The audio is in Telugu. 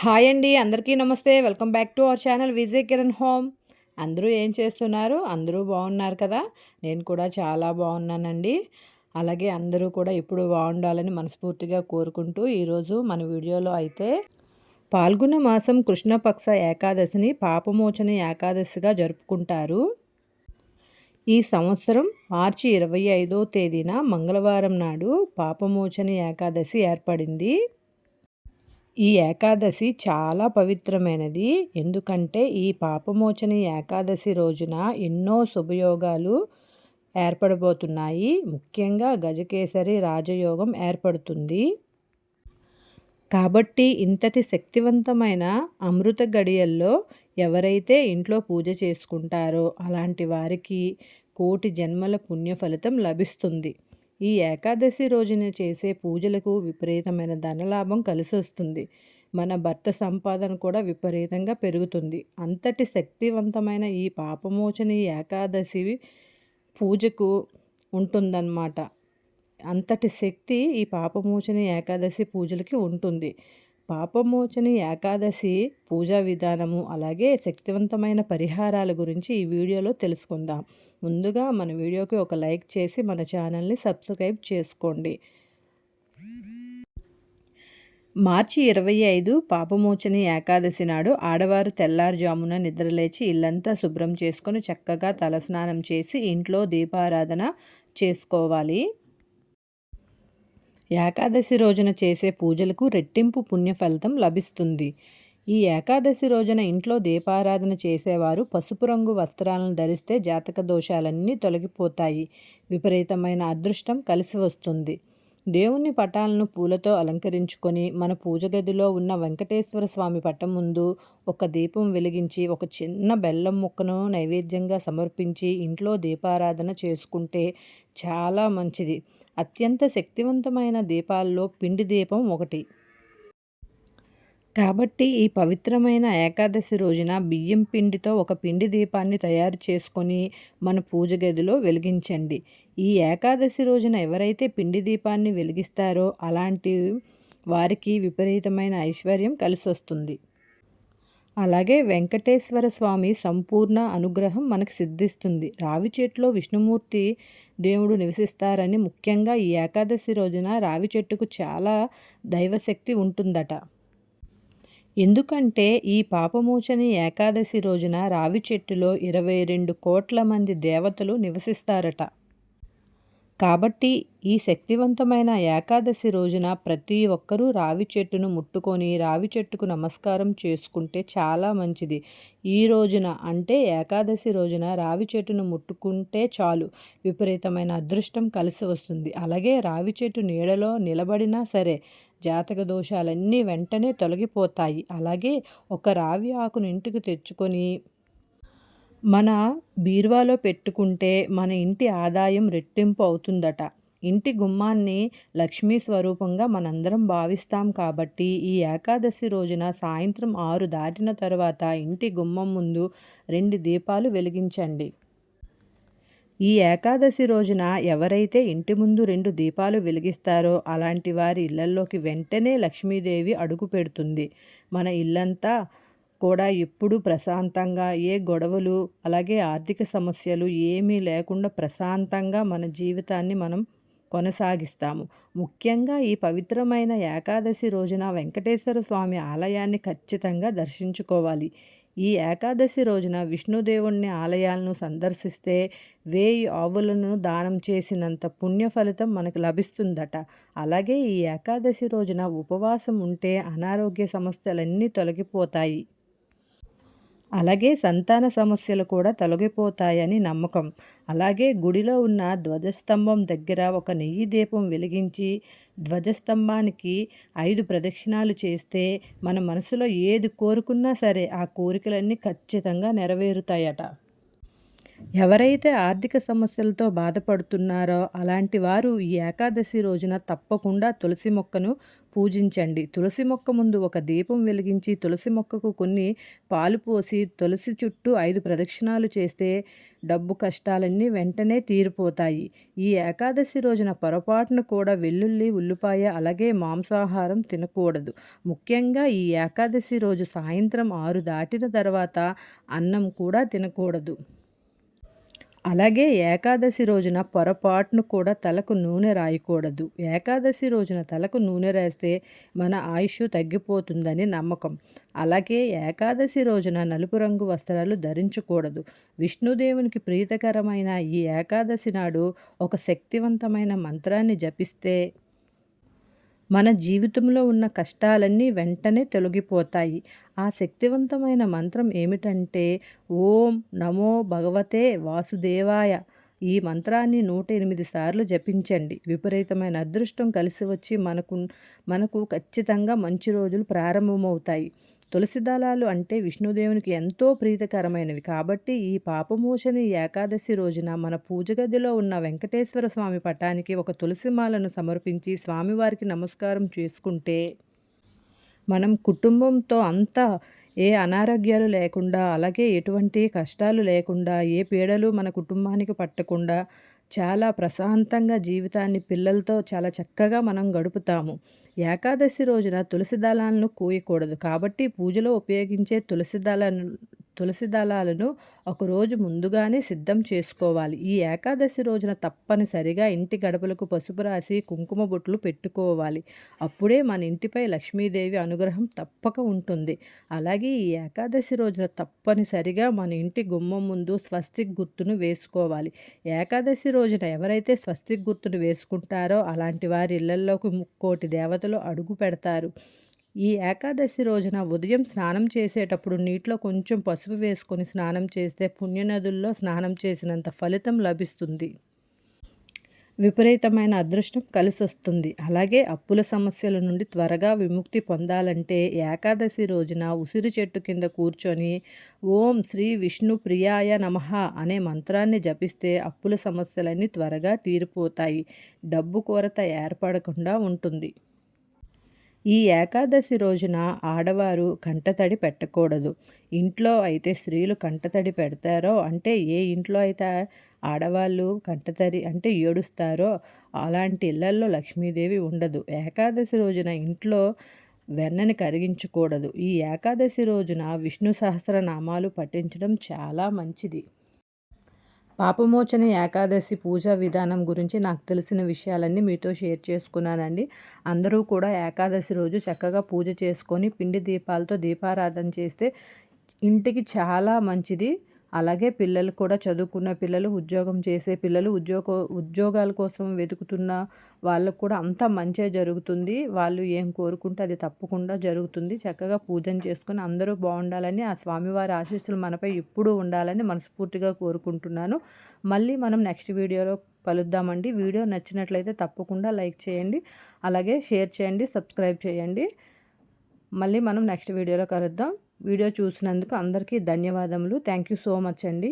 హాయ్ అండి అందరికీ నమస్తే. Welcome back to our channel Vijay Kiran home. అందరూ ఏం చేస్తున్నారు? అందరూ బాగున్నారు కదా? నేను కూడా చాలా బాగున్నానండి. అలాగే అందరూ కూడా ఇప్పుడు బాగుండాలని మనస్ఫూర్తిగా కోరుకుంటూ ఈరోజు మన వీడియోలో అయితే పాల్గొన మాసం కృష్ణపక్ష ఏకాదశిని పాపమోచన ఏకాదశిగా జరుపుకుంటారు. ఈ సంవత్సరం మార్చి ఇరవై ఐదో తేదీన మంగళవారం నాడు పాపమోచన ఏకాదశి ఏర్పడింది. ఈ ఏకాదశి చాలా పవిత్రమైనది. ఎందుకంటే ఈ పాపమోచన ఏకాదశి రోజున ఎన్నో శుభయోగాలు ఏర్పడబోతున్నాయి. ముఖ్యంగా గజకేసరి రాజయోగం ఏర్పడుతుంది. కాబట్టి ఇంతటి శక్తివంతమైన అమృత గడియల్లో ఎవరైతే ఇంట్లో పూజ చేసుకుంటారో అలాంటి వారికి కోటి జన్మల పుణ్య ఫలితం లభిస్తుంది. ఈ ఏకాదశి రోజున చేసే పూజలకు విపరీతమైన ధనలాభం కలిసి వస్తుంది మన భర్త సంపాదన కూడా విపరీతంగా పెరుగుతుంది. అంతటి శక్తివంతమైన ఈ పాపమోచని ఏకాదశి పూజకు ఉంటుందన్నమాట. అంతటి శక్తి ఈ పాపమోచని ఏకాదశి పూజలకి ఉంటుంది. పాపమోచని ఏకాదశి పూజా విధానము అలాగే శక్తివంతమైన పరిహారాల గురించి ఈ వీడియోలో తెలుసుకుందాం. ముందుగా మన వీడియోకి ఒక లైక్ చేసి మన ఛానల్ని సబ్స్క్రైబ్ చేసుకోండి. మార్చి ఇరవై ఐదు పాపమోచని ఏకాదశి నాడు ఆడవారు తెల్లారుజామున నిద్రలేచి ఇల్లంతా శుభ్రం చేసుకొని చక్కగా తలస్నానం చేసి ఇంట్లో దీపారాధన చేసుకోవాలి. ఏకాదశి రోజున చేసే పూజలకు రెట్టింపు పుణ్య ఫలితం లభిస్తుంది. ఈ ఏకాదశి రోజున ఇంట్లో దీపారాధన చేసేవారు పసుపు రంగు వస్త్రాలను ధరిస్తే జాతక దోషాలన్నీ తొలగిపోతాయి. విపరీతమైన అదృష్టం కలిసి వస్తుంది. దేవుని పటాలను పూలతో అలంకరించుకొని మన పూజ గదిలో ఉన్న వెంకటేశ్వర స్వామి పటం ముందు ఒక దీపం వెలిగించి ఒక చిన్న బెల్లం ముక్కను నైవేద్యంగా సమర్పించి ఇంట్లో దీపారాధన చేసుకుంటే చాలా మంచిది. అత్యంత శక్తివంతమైన దీపాల్లో పిండి దీపం ఒకటి. కాబట్టి ఈ పవిత్రమైన ఏకాదశి రోజున బియ్యం పిండితో ఒక పిండి దీపాన్ని తయారు చేసుకొని మన పూజ గదిలో వెలిగించండి. ఈ ఏకాదశి రోజున ఎవరైతే పిండి దీపాన్ని వెలిగిస్తారో అలాంటి వారికి విపరీతమైన ఐశ్వర్యం కలిసి వస్తుంది అలాగే వెంకటేశ్వర స్వామి సంపూర్ణ అనుగ్రహం మనకు సిద్ధిస్తుంది. రావి చెట్లో విష్ణుమూర్తి దేవుడు నివసిస్తారని ముఖ్యంగా ఈ ఏకాదశి రోజున రావి చెట్టుకు చాలా దైవశక్తి ఉంటుందట. ఎందుకంటే ఈ పాపమోచని ఏకాదశి రోజున రావి చెట్టులో ఇరవై రెండు కోట్ల మంది దేవతలు నివసిస్తారట. కాబట్టి ఈ శక్తివంతమైన ఏకాదశి రోజున ప్రతి ఒక్కరూ రావి చెట్టును ముట్టుకొని రావి చెట్టుకు నమస్కారం చేసుకుంటే చాలా మంచిది. ఈ రోజున అంటే ఏకాదశి రోజున రావి చెట్టును ముట్టుకుంటే చాలు. విపరీతమైన అదృష్టం కలిసి వస్తుంది. అలాగే రావి చెట్టు నీడలో నిలబడినా సరే జాతక దోషాలన్నీ వెంటనే తొలగిపోతాయి. అలాగే ఒక రావి ఆకును ఇంటికి తెచ్చుకొని మన బీరువాలో పెట్టుకుంటే మన ఇంటి ఆదాయం రెట్టింపు అవుతుందట. ఇంటి గుమ్మాన్ని లక్ష్మీ స్వరూపంగా మనందరం భావిస్తాం కాబట్టి ఈ ఏకాదశి రోజున సాయంత్రం ఆరు దాటిన తర్వాత ఇంటి గుమ్మం ముందు రెండు దీపాలు వెలిగించండి. ఈ ఏకాదశి రోజున ఎవరైతే ఇంటి ముందు రెండు దీపాలు వెలిగిస్తారో అలాంటి వారి ఇళ్ళల్లోకి వెంటనే లక్ష్మీదేవి అడుగు పెడుతుంది. మన ఇల్లంతా కూడా ఎప్పుడు ప్రశాంతంగా ఏ గొడవలు అలాగే ఆర్థిక సమస్యలు ఏమీ లేకుండా ప్రశాంతంగా మన జీవితాన్ని మనం కొనసాగిస్తాము. ముఖ్యంగా ఈ పవిత్రమైన ఏకాదశి రోజున వెంకటేశ్వర స్వామి ఆలయాన్ని ఖచ్చితంగా దర్శించుకోవాలి. ఈ ఏకాదశి రోజున విష్ణుదేవుణ్ణి ఆలయాలను సందర్శిస్తే వేయి ఆవులను దానం చేసినంత పుణ్య ఫలితం మనకు లభిస్తుందట. అలాగే ఈ ఏకాదశి రోజున ఉపవాసం ఉంటే అనారోగ్య సమస్యలన్నీ తొలగిపోతాయి. అలాగే సంతాన సమస్యలు కూడా తొలగిపోతాయని నమ్మకం. అలాగే గుడిలో ఉన్న ధ్వజస్తంభం దగ్గర ఒక నెయ్యి దీపం వెలిగించి ధ్వజస్తంభానికి ఐదు ప్రదక్షిణాలు చేస్తే మన మనసులో ఏది కోరుకున్నా సరే ఆ కోరికలన్నీ ఖచ్చితంగా నెరవేరుతాయట. ఎవరైతే ఆర్థిక సమస్యలతో బాధపడుతున్నారో అలాంటి వారు ఈ ఏకాదశి రోజున తప్పకుండా తులసి మొక్కను పూజించండి. తులసి మొక్క ముందు ఒక దీపం వెలిగించి తులసి మొక్కకు కొన్ని పాలు పోసి తులసి చుట్టూ ఐదు ప్రదక్షిణాలు చేస్తే డబ్బు కష్టాలన్నీ వెంటనే తీరిపోతాయి. ఈ ఏకాదశి రోజున పొరపాటును కూడా వెల్లుల్లి ఉల్లిపాయ అలాగే మాంసాహారం తినకూడదు. ముఖ్యంగా ఈ ఏకాదశి రోజు సాయంత్రం ఆరు దాటిన తర్వాత అన్నం కూడా తినకూడదు. అలాగే ఏకాదశి రోజున పొరపాటును కూడా తలకు నూనె రాయకూడదు. ఏకాదశి రోజున తలకు నూనె రాస్తే మన ఆయుష్ తగ్గిపోతుందని నమ్మకం. అలాగే ఏకాదశి రోజున నలుపు రంగు వస్త్రాలు ధరించకూడదు. విష్ణుదేవునికి ప్రీతకరమైన ఈ ఏకాదశి నాడు ఒక శక్తివంతమైన మంత్రాన్ని జపిస్తే మన జీవితంలో ఉన్న కష్టాలన్నీ వెంటనే తొలగిపోతాయి. ఆ శక్తివంతమైన మంత్రం ఏమిటంటే ఓం నమో భగవతే వాసుదేవాయ. ఈ మంత్రాన్ని నూట ఎనిమిది సార్లు జపించండి. విపరీతమైన అదృష్టం కలిసి వచ్చి మనకు మనకు ఖచ్చితంగా మంచి రోజులు ప్రారంభమవుతాయి. తులసి దళాలు అంటే విష్ణుదేవునికి ఎంతో ప్రీతికరమైనవి. కాబట్టి ఈ పాపమోచని ఏకాదశి రోజున మన పూజ గదిలో ఉన్న వెంకటేశ్వర స్వామి పటానికి ఒక తులసి మాలను సమర్పించి స్వామివారికి నమస్కారం చేసుకుంటే మనం కుటుంబంతో అంతా ఏ అనారోగ్యాలు లేకుండా అలాగే ఎటువంటి కష్టాలు లేకుండా ఏ పీడలు మన కుటుంబానికి పట్టకుండా చాలా ప్రశాంతంగా జీవితాన్ని పిల్లలతో చాలా చక్కగా మనం గడుపుతాము. ఏకాదశి రోజున తులసి దళాలను కూయకూడదు. కాబట్టి పూజలో ఉపయోగించే తులసి దళాలను తులసి దళాలను ఒకరోజు ముందుగానే సిద్ధం చేసుకోవాలి. ఈ ఏకాదశి రోజున తప్పనిసరిగా ఇంటి గడపలకు పసుపు రాసి కుంకుమ బొట్లు పెట్టుకోవాలి. అప్పుడే మన ఇంటిపై లక్ష్మీదేవి అనుగ్రహం తప్పక ఉంటుంది. అలాగే ఈ ఏకాదశి రోజున తప్పనిసరిగా మన ఇంటి గుమ్మం ముందు స్వస్తిక్ గుర్తును వేసుకోవాలి. ఏకాదశి రోజున ఎవరైతే స్వస్తిక్ గుర్తును వేసుకుంటారో అలాంటి వారి ఇళ్ళలోకి ముక్కోటి దేవతలు అడుగు పెడతారు. ఈ ఏకాదశి రోజున ఉదయం స్నానం చేసేటప్పుడు నీటిలో కొంచెం పసుపు వేసుకొని స్నానం చేస్తే పుణ్యనదుల్లో స్నానం చేసినంత ఫలితం లభిస్తుంది. విపరీతమైన అదృష్టం కలిసొస్తుంది. అలాగే అప్పుల సమస్యల నుండి త్వరగా విముక్తి పొందాలంటే ఏకాదశి రోజున ఉసిరి చెట్టు కింద కూర్చొని ఓం శ్రీ విష్ణు ప్రియాయ నమ అనే మంత్రాన్ని జపిస్తే అప్పుల సమస్యలన్నీ త్వరగా తీరిపోతాయి. డబ్బు కొరత ఏర్పడకుండా ఉంటుంది. ఈ ఏకాదశి రోజున ఆడవారు కంటతడి పెట్టకూడదు. ఇంట్లో అయితే స్త్రీలు కంటతడి పెడతారో అంటే ఏ ఇంట్లో అయితే ఆడవాళ్ళు కంటతడి అంటే ఏడుస్తారో అలాంటి ఇళ్ళల్లో లక్ష్మీదేవి ఉండదు. ఏకాదశి రోజున ఇంట్లో వెన్నని కరిగించకూడదు. ఈ ఏకాదశి రోజున విష్ణు సహస్రనామాలు పఠించడం చాలా మంచిది. పాపమోచన ఏకాదశి పూజా విధానం గురించి నాకు తెలిసిన విషయాలన్నీ మీతో షేర్ చేసుకున్నానండి. అందరూ కూడా ఏకాదశి రోజు చక్కగా పూజ చేసుకొని పిండి దీపాలతో దీపారాధన చేస్తే ఇంటికి చాలా మంచిది. అలాగే పిల్లలు కూడా చదువుకున్న పిల్లలు ఉద్యోగం చేసే పిల్లలు ఉద్యోగ ఉద్యోగాల కోసం వెతుకుతున్న వాళ్ళకు కూడా అంతా మంచిగా జరుగుతుంది. వాళ్ళు ఏం కోరుకుంటే అది తప్పకుండా జరుగుతుంది. చక్కగా పూజన చేసుకుని అందరూ బాగుండాలని ఆ స్వామివారి ఆశీస్సులు మనపై ఎప్పుడూ ఉండాలని మనస్ఫూర్తిగా కోరుకుంటున్నాను. మళ్ళీ మనం నెక్స్ట్ వీడియోలో కలుద్దామండి. వీడియో నచ్చినట్లయితే తప్పకుండా లైక్ చేయండి. అలాగే షేర్ చేయండి సబ్స్క్రైబ్ చేయండి. మళ్ళీ మనం నెక్స్ట్ వీడియోలో కలుద్దాం. వీడియో చూసినందుకు అందరికీ ధన్యవాదములు. థ్యాంక్ యూ సో మచ్ అండి.